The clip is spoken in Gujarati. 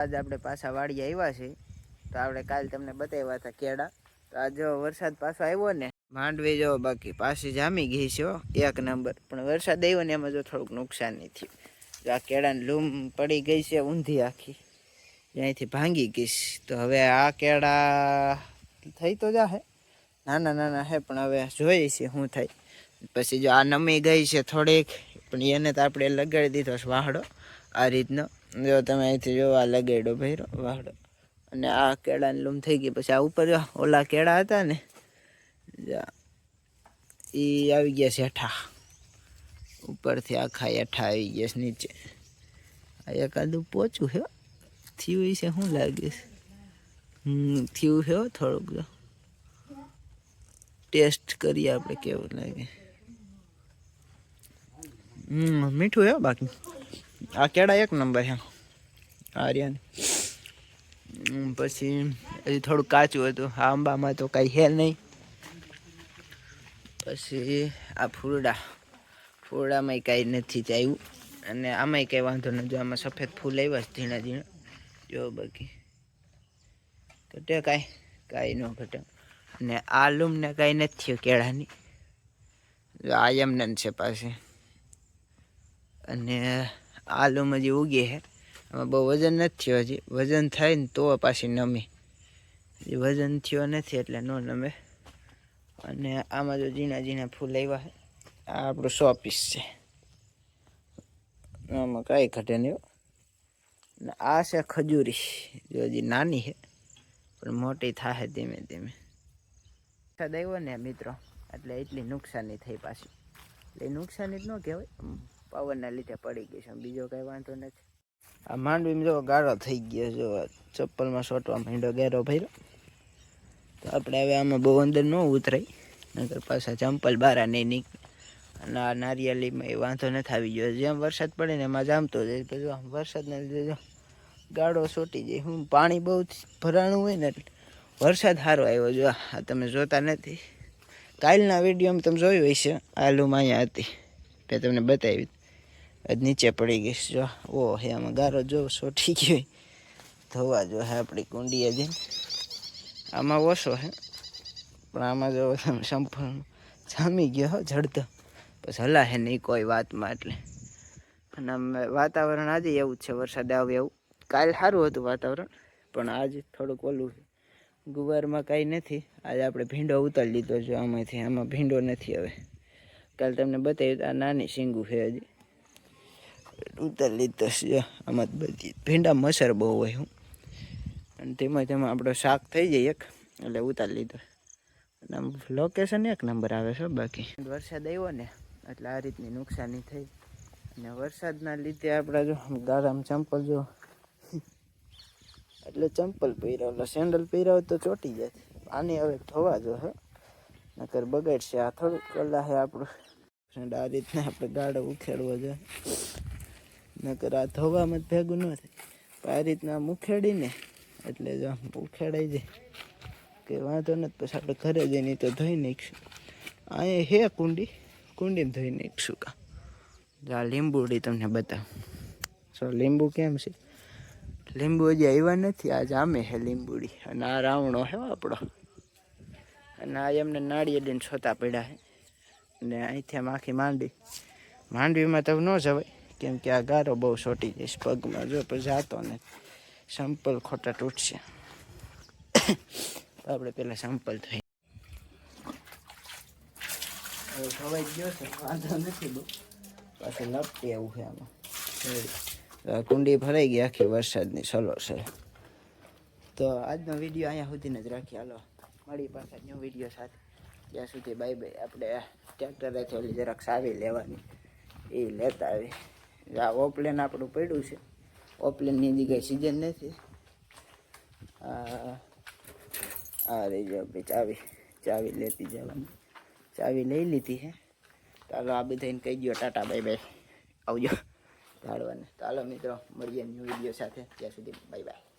આજે આપણે પાછા વાડી આવ્યા છે તો આપણે કાલ તમને બતાવ્યા હતા કેળા. તો આ જો વરસાદ પાછો આવ્યો ને, માંડવી જો બાકી પાછી જામી ગઈ છે એક નંબર. પણ વરસાદ આવ્યો ને એમાં જો થોડુંક નુકસાન નહીં થયું. જો આ કેળાની લૂમ પડી ગઈ છે, ઊંધી આખી. ત્યાંથી ભાંગી ગઈ તો હવે આ કેળા થઈ તો જાહે. નાના નાના હે, પણ હવે જોઈએ છે શું થાય. પછી જો આ નમી ગઈ છે થોડીક, પણ એને તો આપણે લગાડી દીધો છે વાહડો. આ રીતનો. જો તમે અહીંથી જો આ લગાડ્યો ભૈરો, વાહડો. અને આ કેળાની લૂમ થઈ ગઈ. પછી આ ઉપર જો ઓલા કેળા હતા ને એ આવી ગયા છે હેઠા. ઉપરથી આખા હેઠા આવી ગયા છે, નીચે. આ એકાદું પોચું છે થયું છે શું લાગે છે? થયું હો થોડુંક જો. ટેસ્ટ કરીએ આપણે કેવું લાગે. હમ, મીઠું હે બાકી. આ કેળા એક નંબર છે. આર્યન. પછી હજી થોડું કાચું હતું. આ આંબામાં તો કાંઈ હે નહીં. પછી આ ફૂલડા ફૂલડામાંય કાંઈ નથી ચાવ્યું અને આમાંય કાંઈ વાંધો નથી. જો આમાં સફેદ ફૂલ આવ્યા છે ઝીણા ઝીણા. જો બાકી. ઘટે કાંઈ? કાંઈ ન ઘટે. ને કાંઈ નથી થયું કેળાની. જો આ છે પાસે અને આ લૂમ હજી ઉગી છે આમાં બહુ વજન નથી હજી. વજન થાય ને તો પાછી નમે. હજી વજન થયો નથી એટલે ન નમે. અને આમાં જો ઝીણા ઝીણા ફૂલ આવ્યા છે, આ આપણું સો પીસ છે. આમાં કાંઈ ઘટે નહીં. આ છે ખજૂરી. જો હજી નાની છે, પણ મોટી થાય ધીમે ધીમે. વરસાદ આવ્યો ને મિત્રો, એટલે એટલી નુકસાની થઈ પાછી. એટલે નુકસાની જ ન કહેવાય. આમ પવનના લીધે પડી ગઈ છે. બીજો કાંઈ વાંધો નથી. આ માંડવીમાં જો ગાળો થઈ ગયો જો ચપ્પલમાં સોટવા માંડ્યો ગેરો ભર્યો. તો આપણે હવે આમાં બહુ અંદર ન ઉતરાય. નગર પાછા ચંપલ બહાર નહીં નીકળે. અને આ નારિયેલીમાં એ વાંધો નથી આવી ગયો. જેમ વરસાદ પડે ને એમાં જામતો જાય પછી આમ વરસાદના લીધે જો ગાળો સોટી જાય. હું પાણી બહુ ભરાણું હોય ને વરસાદ સારો આવ્યો. જો આ તમે જોતા નથી. કાલના વિડીયોમાં તમે જોયું હશે. આલુમાં અહીંયા હતી. મેં તમને બતાવી. નીચે પડી ગઈ. જો ઓ હે આમાં ગારો જો સોટી ગયો ધોવા જો હે આપણી કુંડી હજી. આમાં ઓછો હે. પણ આમાં જો સંપૂર્ણ જામી ગયો જડતો. પછી હલા હે નહીં કોઈ વાતમાં એટલે. અને આમ વાતાવરણ આજે એવું જ છે, વરસાદ આવે એવું. કાલ સારું હતું વાતાવરણ, પણ આજે થોડુંક ઓલું છે. ગુવારમાં કાંઈ નથી. આજે આપણે ભીંડો ઉતારી લીધો છે આમાંથી. આમાં ભીંડો નથી હવે. કાલે તમને બતાવ્યું આ નાની શીંગું છે હજી. ઉતારી લીધો છે. આમાં બધી ભીંડા મસર બહુ હોય હું. અને તેમાં તેમાં આપણો શાક થઈ જાય એક, એટલે ઉતારી લીધો. અને આમ લોકેશન એક નંબર આવે છે બાકી. વરસાદ આવ્યો ને, એટલે આ રીતની નુકસાની થઈ. અને વરસાદના લીધે આપણા જો ગાળામાં ચંપલ જો, એટલે ચંપલ પહેર્યા, એટલે સેન્ડલ પહેર્યા તો ચોટી જાય. આની હવે ધોવા જો, હે. નકર બગાડશે આ થોડુંક કલા છે આપણું આ રીતના આપણે ગાળો ઉખેડવો જોઈએ. નકર આ ધોવામાં ભેગું ન થાય. પણ આ રીતના મુખેડીને એટલે જો ઉખેડાઈ જાય. કે વાંધો નથી, પછી આપણે ઘરે જઈને તો ધોઈ નાખીશું. અહીંયા હે કુંડી, કુંડીને ધોઈ નાખીશું કા. આ લીંબુડી તમને બતાવું. સો લીંબુ કેમ છે? લીંબુ હજી આવ્યા નથી આ જામે છે લીંબુડી અને આ રાવણો હે આપણો અને આ એમને નાળિયેડીને છોતા પડ્યા છે અને અહીંથી આમ આખી માંડવી. માંડવીમાં તો ન જવાય. કેમ કે આ ગારો બહુ છોટી જઈશ પગમાં. જો પછી જાતો ને સંપલ ખોટા તૂટશે. તો આપણે પેલા સંપલ થઈ. ખવાઈ ગયો છે. વાંધો નથી બહુ. પાછું લપટી આવું છે આમાં. કુંડી ભરાઈ ગઈ આખી વરસાદની સલો છે. તો આજનો વીડિયો અહીંયા સુધીને જ રાખી હાલો મળી પાછા ન્યૂ વીડિયો સાથે ત્યાં સુધી બાય બાય આપણે ટ્રેક્ટરેથી ઓલી જરાક સાવી લેવાની. એ લેતા આવી. આ ઓપલેન આપણું પડ્યું છે. ઓપલેનની જગ્યાએ સિઝન નથી. આ રહી જાઓ ભાઈ, ચાવી ચાવી લેતી જવાની. ચાવી લઈ લીધી છે ચાલો આ બધાને કહી દો ટાટા, બાય બાય. આવજો ઝાડવાને ચાલો મિત્રો, મળીએ ન્યૂ વીડિયો સાથે. ત્યાં સુધી, બાય બાય.